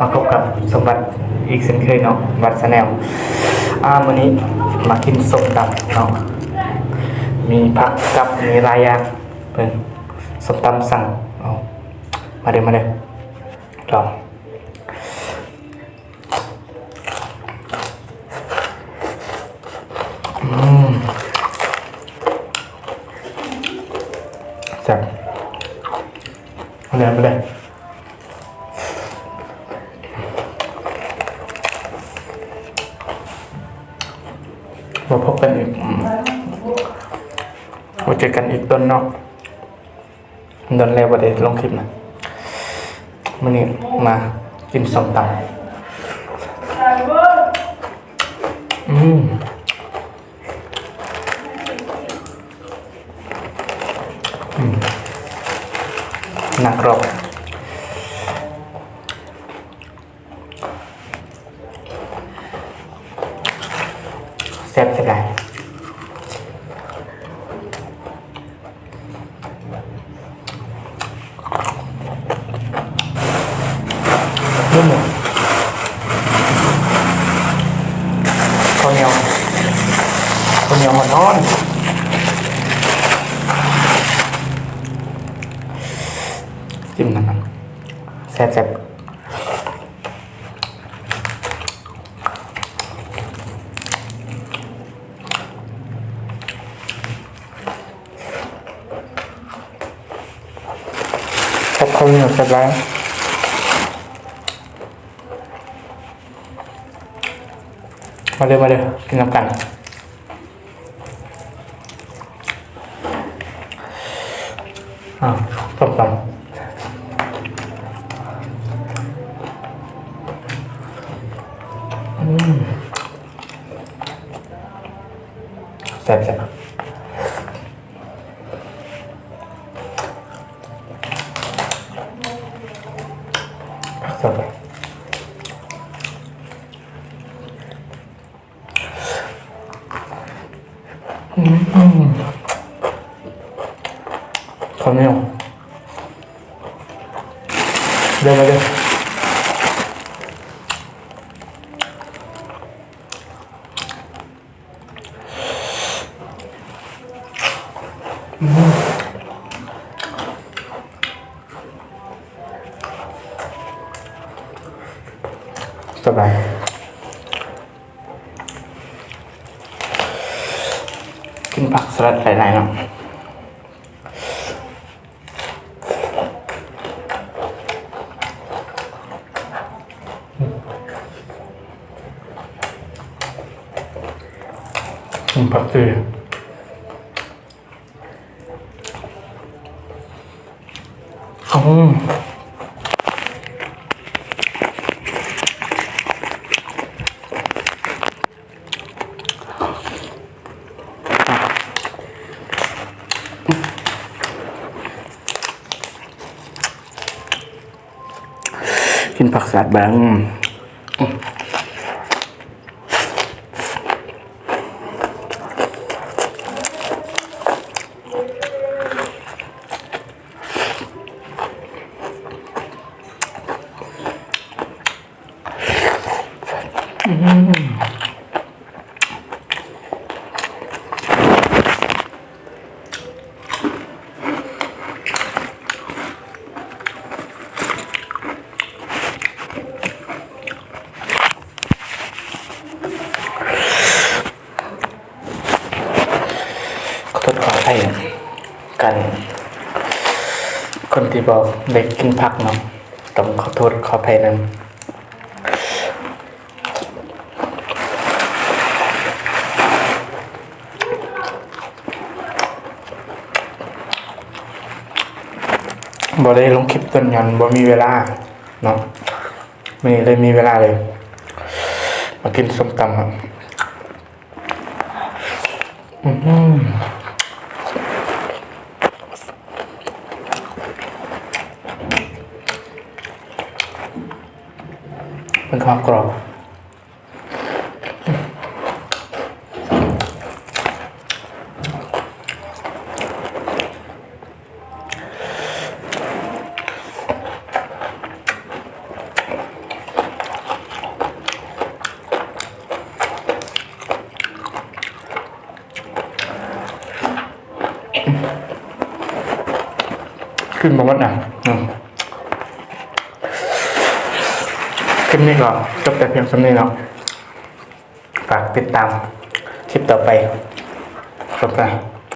มาพบกับสมบัติอีกเช่นเคยเนาะวัดสแนลอ่าวันนี้มากินส้มตำเนาะมีผักกับมีรายยางเพิ่นส้มตำสั่งเอามาเด้อมาเด้อลองอืมแซ่บมาเลยมาเลย มาพบกันอีกมาเจอกันอีกต้นเนาะโดนแล้วประเดี๋ยวลงคลิปนะมันนี้มากินสมตำอืมอืมหนักกรอบ แซ่บจะไงนุ่มข้าวเหนียวข้าวเหนียวหอนร้อนจิ้มน้ำมันแซ่บแซ่บแซ่บข้าวเหนียวแซ่บแล้วมาเลยมาเลยกินน้ำกันอ่าต้มตำอืมแซ่บแซ่บ พักต่อไปข้าวเหนียวเบายกินผักสลัดหลายๆเนาะกินผักชีอืม กินผักสลัดบ้างขอโทษขอให้กัน คนที่บอกเด็กกินผักเนาะต้องขอโทษขออภัยนั้นบ่ได้ลงคลิปต้นยันบ่มีเวลาเนาะไม่เลยมีเวลาเลย มากินส้มตำครับอืม เป็นความกรอบขึ้นมาวัดหนังอืม คลิปนี้ก็จบแต่เพียงสำนี้เนาะฝากติดตามคลิปต่อไปจบไป